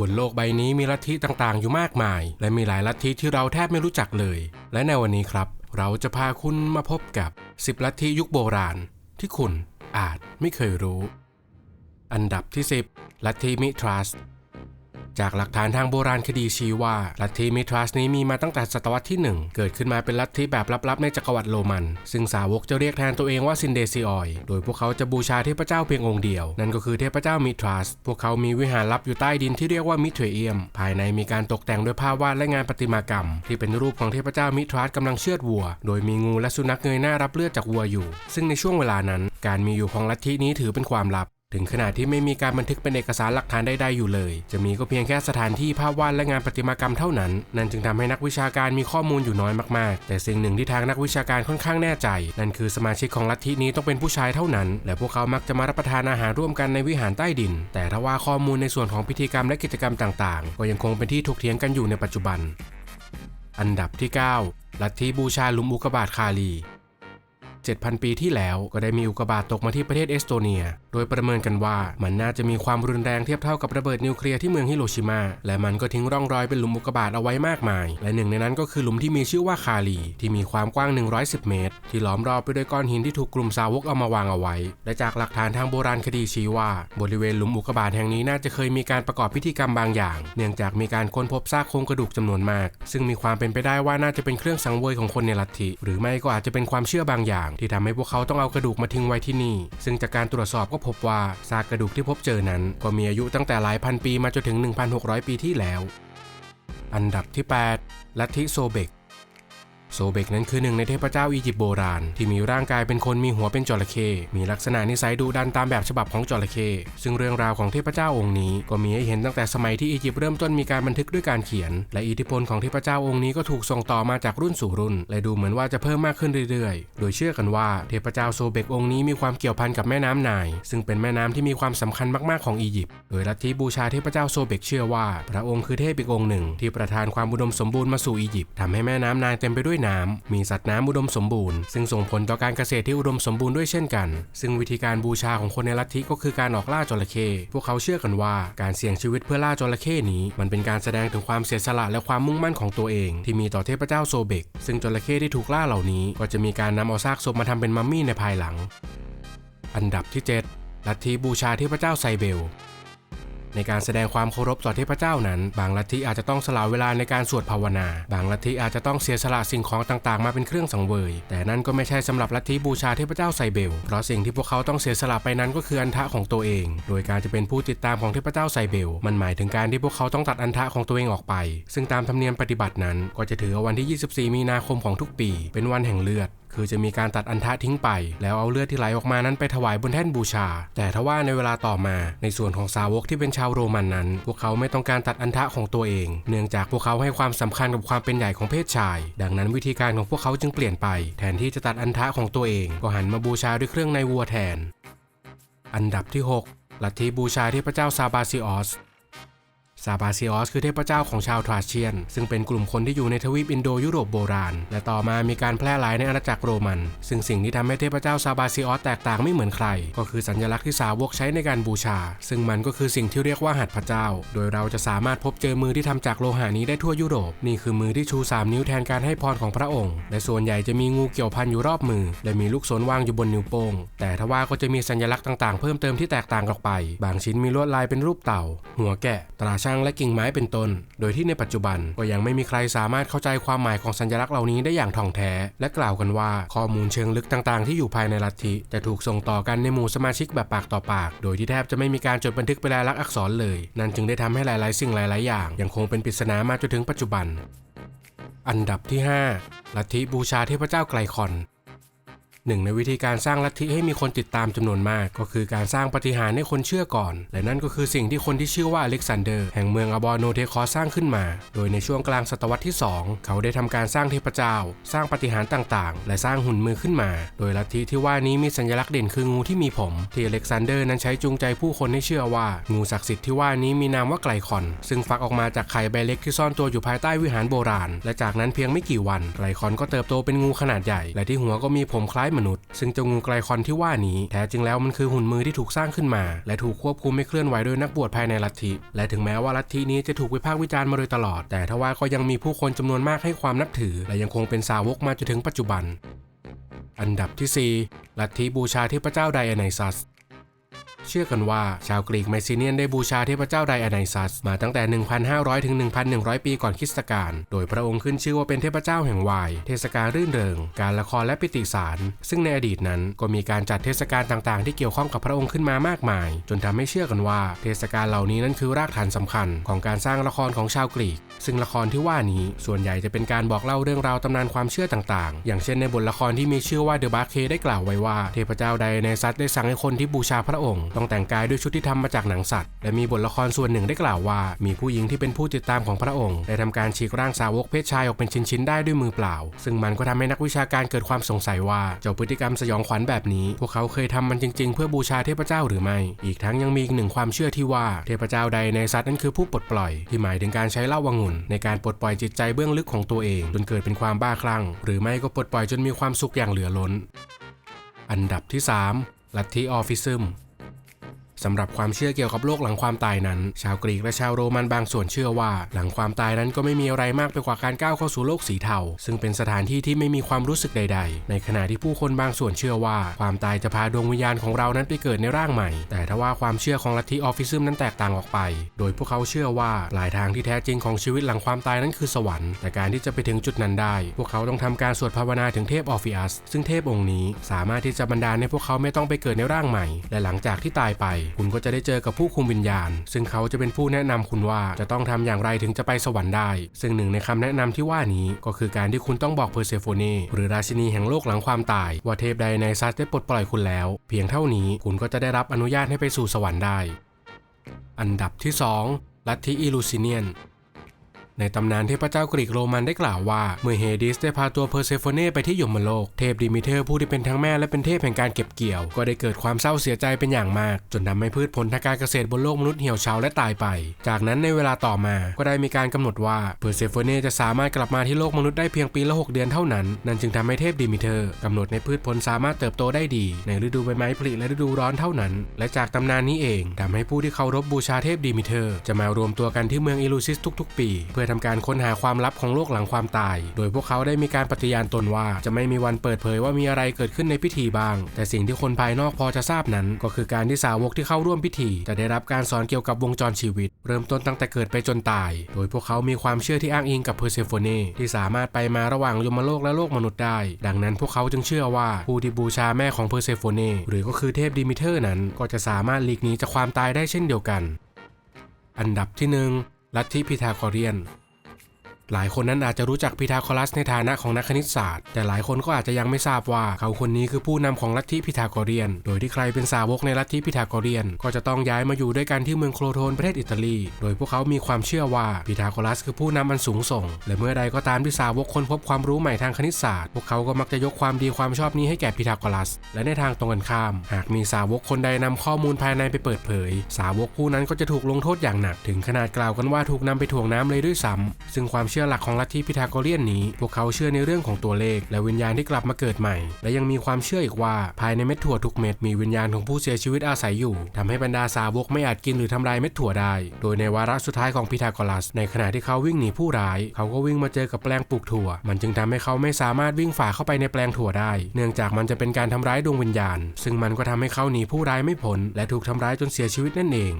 บนโลกใบนี้มีลัทธิต่างๆ อยู่มากมาย และมีหลายลัทธิที่เราแทบไม่รู้จักเลย และในวันนี้ครับ เราจะพาคุณมาพบกับ 10 ลัทธิยุคโบราณ ที่คุณอาจไม่เคยรู้ อันดับที่ 10 ลัทธิมิทรัส จากหลักฐานทางโบราณคดีชี้ว่าลัทธิมิทรัสนี้มีมาตั้งแต่ศตวรรษที่ 1 เกิดขึ้นมาเป็นลัทธิแบบลับๆในจักรวรรดิโรมัน ซึ่งสาวกจะเรียกแทนตัวเองว่าซินเดซิออย โดยพวกเขาจะบูชาเทพเจ้าเพียงองค์เดียว นั่นก็คือเทพเจ้ามิทรัส พวกเขามีวิหารลับอยู่ใต้ดินที่เรียกว่ามิเทเอียม ภายในมีการตกแต่งด้วยภาพวาดและงานประติมากรรม ที่เป็นรูปของเทพเจ้ามิทรัสกำลังเชือดวัว โดยมีงูและสุนัขเงยหน้ารับเลือดจากวัวอยู่ ซึ่งในช่วงเวลานั้น การมีอยู่ของลัทธินี้ถือเป็นความลับ ถึงขนาดที่ไม่มีการบันทึกเป็นเอกสารหลักฐานใดๆอยู่เลย จะมีก็เพียงแค่สถานที่ภาพวาดและงานประติมากรรมเท่านั้น นั่นจึงทำให้นักวิชาการมีข้อมูลอยู่น้อยมากๆ แต่สิ่งหนึ่งที่ทางนักวิชาการค่อนข้างแน่ใจ นั่นคือสมาชิกของลัทธินี้ต้องเป็นผู้ชายเท่านั้น และพวกเขามักจะมารับประทานอาหารร่วมกันในวิหารใต้ดิน แต่ถ้าว่าข้อมูลในส่วนของพิธีกรรมและกิจกรรมต่างๆ ก็ยังคงเป็นที่ถกเถียงกันอยู่ในปัจจุบัน อันดับที่ 9 ลัทธิบูชาลุมอุกบาตคาลี 7,000 ปีที่แล้วก็ได้มีอุกกาบาตตกมาที่ประเทศเอสโตเนีย โดยประเมินกันว่ามันน่าจะมีความรุนแรงเทียบเท่ากับระเบิดนิวเคลียร์ที่เมืองฮิโรชิมา และมันก็ทิ้งร่องรอยเป็นหลุมอุกกาบาตเอาไว้มากมาย และหนึ่งในนั้นก็คือหลุมที่มีชื่อว่าคาลี ที่มีความกว้าง 110 เมตร ที่ล้อมรอบไปด้วยก้อนหินที่ถูกกลุ่มสาวกเอามาวางเอาไว้ และจากหลักฐานทางโบราณคดีชี้ว่า บริเวณหลุมอุกกาบาตแห่งนี้น่าจะเคยมีการประกอบพิธีกรรมบางอย่าง เนื่องจากมีการค้นพบซากโครงกระดูกจำนวนมาก ซึ่งมีความเป็นไปได้ว่าน่าจะเป็นเครื่องสังเวยของคนในลัทธิหรือไม่ก็อาจจะเป็นความเชื่อบางอย่างที่ทำให้พวกเขาต้องเอากระดูกมาทิ้งไว้ที่นี่ ซึ่งจากการตรวจสอบก็พบว่าซากกระดูกที่พบเจอนั้น ก็มีอายุตั้งแต่หลายพันปีมาจนถึง 1,600 ปีที่แล้ว อันดับที่ 8 ลัทธิโซเบก โซเบกนั้นคือหนึ่งในเทพเจ้าอียิปต์โบราณ ที่มีร่างกายเป็นคนมีหัวเป็นจระเข้มีลักษณะนิสัยดุดันตามแบบฉบับของจระเข้ซึ่งเรื่องราวของเทพเจ้าองค์นี้ก็มีให้เห็นตั้งแต่สมัยที่อียิปต์เริ่มต้นมีการบันทึกด้วยการเขียน และอิทธิพลของเทพเจ้าองค์นี้ก็ถูกส่งต่อมาจากรุ่นสู่รุ่น และดูเหมือนว่าจะเพิ่มมากขึ้นเรื่อยๆ โดยเชื่อกันว่าเทพเจ้าโซเบกองค์นี้มีความเกี่ยวพันกับแม่น้ำไนาย ซึ่งเป็นแม่น้ำที่มีความสำคัญมากๆของอียิปต์โดยลัทธิบูชาเทพเจ้าโซเบกเชื่อว่า พระองค์คือเทพอีกองค์หนึ่ง ที่ประทานความอุดมสมบูรณ์มาสู่อียิปต์ทำให้แม่น้ำนายเต็มไปด้วยน้ำมีสัตว์น้ำอุดมสมบูรณ์ ซึ่งส่งผลต่อการเกษตรที่อุดมสมบูรณ์ด้วยเช่นกัน ซึ่งวิธีการบูชาของคนในลัทธิก็คือการออกล่าจระเข้พวกเขาเชื่อกันว่าการเสี่ยงชีวิตเพื่อล่าจระเข้นี้ มันเป็นการแสดงถึงความเสียสละและความมุ่งมั่นของตัวเอง ที่มีต่อเทพเจ้าโซเบก ซึ่งจระเข้ที่ถูกล่าเหล่านี้ ก็จะมีการนำเอาซากศพมาทำเป็นมัมมี่ในภายหลัง อันดับที่ 7 ลัทธิบูชาเทพเจ้าไซเบล ในการแสดงความเคารพต่อเทพเจ้านั้น บางลัทธิอาจจะต้องสละเวลาในการสวดภาวนา บางลัทธิอาจจะต้องเสียสละสิ่งของต่างๆ มาเป็นเครื่องสังเวย แต่นั่นก็ไม่ใช่สำหรับลัทธิบูชาเทพเจ้าไซเบล เพราะสิ่งที่พวกเขาต้องเสียสละไปนั้นก็คืออันทะของตัวเอง โดยการจะเป็นผู้ติดตามของเทพเจ้าไซเบล มันหมายถึงการที่พวกเขาต้องตัดอันทะของตัวเองออกไป ซึ่งตามธรรมเนียมปฏิบัตินั้น ก็จะถือวันที่ 24 มีนาคมของทุกปี เป็นวันแห่งเลือด คือจะมีการตัดอันทะทิ้งไป แล้วเอาเลือดที่ไหลออกมานั้นไปถวายบนแท่นบูชา แต่ทว่าในเวลาต่อมาในส่วนของสาวกที่เป็นชาวโรมันนั้น พวกเขาไม่ต้องการตัดอันทะของตัวเอง เนื่องจากพวกเขาให้ความสำคัญกับความเป็นใหญ่ของเพศชาย ดังนั้นวิธีการของพวกเขาจึงเปลี่ยนไป แทนที่จะตัดอันทะของตัวเอง ก็หันมาบูชาด้วยเครื่องในวัวแทน อันดับที่ 6ลัทธิบูชาเทพเจ้าซาบาซิออส ซาบาซิออสคือเทพเจ้าของชาวทราเชียน ซึ่งเป็นกลุ่มคนที่อยู่ในทวีปอินโดยุโรปโบราณ และต่อมามีการแพร่หลายในอาณาจักรโรมัน ซึ่งสิ่งที่ทำให้เทพเจ้าซาบาซิออสแตกต่างไม่เหมือนใคร ก็คือสัญลักษณ์ที่สาวกใช้ในการบูชา ซึ่งมันก็คือสิ่งที่เรียกว่าหัตถ์พระเจ้า โดยเราจะสามารถพบเจอมือที่ทำจากโลหะนี้ได้ทั่วยุโรป นี่คือมือที่ชู 3 นิ้วแทนการให้พรของพระองค์ และส่วนใหญ่จะมีงูเกี่ยวพันอยู่รอบมือ และมีลูกศรวางอยู่บนนิ้วโป้ง แต่ทว่าก็จะมีสัญลักษณ์ต่างๆ เพิ่มเติมที่แตกต่างออกไป บางชิ้นมีลวดลายเป็นรูปเต่า หัวแกะ ตราช่างและกิ่งไม้เป็นต้น โดยที่ในปัจจุบันก็ยังไม่มีใครสามารถเข้าใจความหมายของสัญลักษณ์เหล่านี้ได้อย่างท่องแท้ และกล่าวกันว่าข้อมูลเชิงลึกต่างๆ ที่อยู่ภายในลัทธิจะถูกส่งต่อกันในหมู่สมาชิกแบบปากต่อปาก โดยที่แทบจะไม่มีการจดบันทึกเป็นลายลักษณ์อักษรเลย นั่นจึงได้ทำให้หลายๆ สิ่งหลาย ๆ อย่าง ยังคงเป็นปริศนามาจนถึงปัจจุบัน อันดับที่ 5 ลัทธิบูชาเทพเจ้าไกลคอน หนึ่งในวิธีการสร้างลัทธิให้มีคนติดตามจำนวนมาก ก็คือการสร้างปฏิหารให้คนเชื่อก่อน และนั่นก็คือสิ่งที่คนที่ชื่อว่าอเล็กซานเดอร์แห่งเมืองอบอร์โนเทคอสร้างขึ้นมา โดยในช่วงกลางศตวรรษที่ 2 เขาได้ทำการสร้างเทพเจ้า สร้างปฏิหารต่างๆ และสร้างหุ่นมือขึ้นมา โดยลัทธิที่ว่านี้มีสัญลักษณ์เด่นคืองูที่มีผม ที่อเล็กซานเดอร์นั้นใช้จูงใจผู้คนให้เชื่อว่า งูศักดิ์สิทธิ์ที่ว่านี้มีนามว่าไกลคอน ซึ่งฟักออกมาจากไข่ใบเล็กที่ซ่อนตัวอยู่ภายใต้วิหารโบราณ และจากนั้นเพียงไม่กี่วันไกลคอนก็เติบโตเป็นงูขนาดใหญ่ และที่หัวก็มีผมคล้ายมนุษย์ ซึ่งเจ้างูไกลคอนที่ว่านี้แท้จริงแล้วมันคือหุ่นมือที่ถูกสร้างขึ้นมา และถูกควบคุมไม่เคลื่อนไหวโดยนักบวชภายในลัทธิ และถึงแม้ว่าลัทธินี้จะถูกวิพากษ์วิจารณ์มาโดยตลอด แต่ทว่าก็ยังมีผู้คนจำนวนมากให้ความนับถือ และยังคงเป็นสาวกมาจนถึงปัจจุบัน อันดับที่ 4 ลัทธิบูชาเทพเจ้าไดอาไนซัส เชื่อกันว่าชาวกรีกไมซีเนียนได้บูชาเทพเจ้าไดอาไนซัส มาตั้งแต่ 1,500 ถึง 1,100 ปีก่อนคริสตกาล โดยพระองค์ขึ้นชื่อว่าเป็นเทพเจ้าแห่งวาย เทศกาลรื่นเริง การละครและปิติสาร ซึ่งในอดีตนั้นก็มีการจัดเทศกาลต่างๆ ที่เกี่ยวข้องกับพระองค์ขึ้นมามากมาย จนทำให้เชื่อกันว่า เทศกาลเหล่านี้นั้นคือรากฐานสำคัญของการสร้างละครของชาวกรีกซึ่งละครที่ว่านี้ส่วนใหญ่จะเป็นการบอกเล่าเรื่องราวตำนานความเชื่อต่างๆ อย่างเช่นในบทละครที่มีชื่อว่าเดอะบาร์เคได้กล่าวไว้ว่า เทพเจ้าไดอาไนซัสได้สั่งให้คนที่บูชาพระองค์ ต้องแต่งกายด้วยชุดที่ทำมาจากหนังสัตว์ และมีบทละครส่วนหนึ่งได้กล่าวว่า มีผู้หญิงที่เป็นผู้ติดตามของพระองค์ ได้ทำการฉีกร่างสาวกเพศชายออกเป็นชิ้นๆได้ด้วยมือเปล่า ซึ่งมันก็ทำให้นักวิชาการเกิดความสงสัยว่าเจ้าพฤติกรรมสยองขวัญแบบนี้ พวกเขาเคยทำมันจริง ๆ เพื่อบูชาเทพเจ้าหรือไม่ อีกทั้งยังมีอีกหนึ่งความเชื่อที่ว่าเทพเจ้าใดในซัตนั้นคือผู้ปลดปล่อยที่หมายถึงการใช้เหล้าวางุ่น ในการปลดปล่อยจิตใจเบื้องลึกของตัวเอง จนเกิดเป็นความบ้าคลั่ง หรือไม่ก็ปลดปล่อยจนมีความสุขอย่างเหลือล้น อันดับที่ 3 ลัทธิออฟฟิซึม สำหรับความเชื่อเกี่ยวกับโลกหลังความตายนั้น ชาวกรีกและชาวโรมันบางส่วนเชื่อว่า หลังความตายนั้นก็ไม่มีอะไรมากไปกว่าการก้าวเข้าสู่โลกสีเทาซึ่งเป็นสถานที่ที่ไม่มีความรู้สึกใด ๆ ในขณะที่ผู้คนบางส่วนเชื่อว่า ความตายจะพาดวงวิญญาณของเรานั้นไปเกิดในร่างใหม่ แต่ถ้าว่าความเชื่อของลัทธิออฟฟิซึมนั้นแตกต่างออกไป โดยพวกเขาเชื่อว่าปลายทางที่แท้จริงของชีวิตหลังความตายนั้นคือสวรรค์แต่การที่จะไปถึงจุดนั้นได้ พวกเขาต้องทำการสวดภาวนาถึงเทพออฟฟิอัสซึ่งเทพองค์นี้สามารถที่จะบันดาลให้พวกเขาไม่ต้องไปเกิดในร่างใหม่ และหลังจากที่ตายไปคุณก็จะได้เจอกับผู้คุมวิญญาณ ซึ่งเขาจะเป็นผู้แนะนำคุณว่าจะต้องทำอย่างไรถึงจะไปสวรรค์ได้ ซึ่งหนึ่งในคำแนะนำที่ว่านี้ก็คือการที่คุณต้องบอกเพอร์เซโฟเนหรือราชินีแห่งโลกหลังความตาย ว่าเทพใดในซัสได้ปลดปล่อยคุณแล้ว เพียงเท่านี้คุณก็จะได้รับอนุญาตให้ไปสู่สวรรค์ได้ อันดับที่ 2 ลัทธิอิลูซิเนียน ในตำนานเทพเจ้ากรีกโรมันได้กล่าวว่า เมื่อเฮดิสได้พาตัวเพอร์เซโฟเนไปที่ยมโลก เทพดิมิเทอร์ผู้ที่เป็นทั้งแม่และเป็นเทพแห่งการเก็บเกี่ยว ก็ได้เกิดความเศร้าเสียใจเป็นอย่างมาก จนทำให้พืชผลทางการเกษตรบนโลกมนุษย์เหี่ยวเฉาและตายไป จากนั้นในเวลาต่อมาก็ได้มีการกำหนดว่าเพอร์เซโฟเนจะสามารถกลับมาที่โลกมนุษย์ได้เพียงปีละ 6 เดือนเท่านั้น นั่นจึงทำให้เทพดิมิเทอร์กำหนดในพืชผลสามารถเติบโตได้ดี ในฤดูใบไม้ผลิและฤดูร้อนเท่านั้น และจากตำนานนี้เองทำให้ผู้ที่เคารพบูชาเทพดิมิเทอร์จะมารวมตัวกันที่เมืองอิลูซิสทุก ๆ ปี เพื่อทำการค้นหาความลับของโลกหลังความตาย โดยพวกเขาได้มีการปฏิญาณตนว่าจะไม่มีวันเปิดเผยว่ามีอะไรเกิดขึ้นในพิธีบ้าง แต่สิ่งที่คนภายนอกพอจะทราบนั้น ก็คือการที่สาวกที่เข้าร่วมพิธี จะได้รับการสอนเกี่ยวกับวงจรชีวิต เริ่มต้นตั้งแต่เกิดไปจนตาย โดยพวกเขามีความเชื่อที่อ้างอิงกับเพอร์เซโฟเนที่สามารถไปมาระหว่างยมโลกและโลกมนุษย์ได้ ดังนั้นพวกเขาจึงเชื่อว่าผู้ที่บูชาแม่ของเพอร์เซโฟเนหรือก็คือเทพดิมิเทอร์นั้นก็จะสามารถหลีกหนีจากความตายได้เช่นเดียวกัน อันดับที่หนึ่ง ลัทธิพีทาคอเรียน หลายคนนั้นอาจจะรู้จักพีทาโกรัสในฐานะของนักคณิตศาสตร์ แต่หลายคนก็อาจจะยังไม่ทราบว่าเขาคนนี้คือผู้นำของลัทธิพีทาโกเรียน โดยที่ใครเป็นสาวกในลัทธิพีทาโกเรียน ก็จะต้องย้ายมาอยู่ด้วยกันที่เมืองโครโทนประเทศอิตาลี โดยพวกเขามีความเชื่อว่าพีทาโกรัสคือผู้นำอันสูงส่ง และเมื่อใดก็ตามที่สาวกค้นพบความรู้ใหม่ทางคณิตศาสตร์ พวกเขาก็มักจะยกความดีความชอบนี้ให้แก่พีทาโกรัส และในทางตรงกันข้าม หากมีสาวกคนใดนำข้อมูลภายในไปเปิดเผย สาวกผู้นั้นก็จะถูกลงโทษอย่างหนัก ถึงขนาดกล่าวกันว่าถูกนำไปถ่วงน้ำเลยด้วยซ้ำซึ่งความเชื่อหลักของลัทธิพีทาโกเรียนนี้ พวกเขาเชื่อในเรื่องของตัวเลข และวิญญาณที่กลับมาเกิดใหม่ และยังมีความเชื่ออีกว่าภายในเม็ดถั่วทุกเม็ดมีวิญญาณของผู้เสียชีวิตอาศัยอยู่ทำให้บรรดาสาวกไม่อาจกินหรือทำลายเม็ดถั่วได้ โดยในวาระสุดท้ายของพีทาโกรัส ในขณะที่เขาวิ่งหนีผู้ร้าย เขาก็วิ่งมาเจอกับแปลงปลูกถั่ว มันจึงทำให้เขาไม่สามารถวิ่งฝ่าเข้าไปในแปลงถั่วได้ เนื่องจากมันจะเป็นการทำร้ายดวงวิญญาณ ซึ่งมันก็ทำให้เขาหนีผู้ร้ายไม่พ้นและถูกทำร้ายจนเสียชีวิตนั่นเอง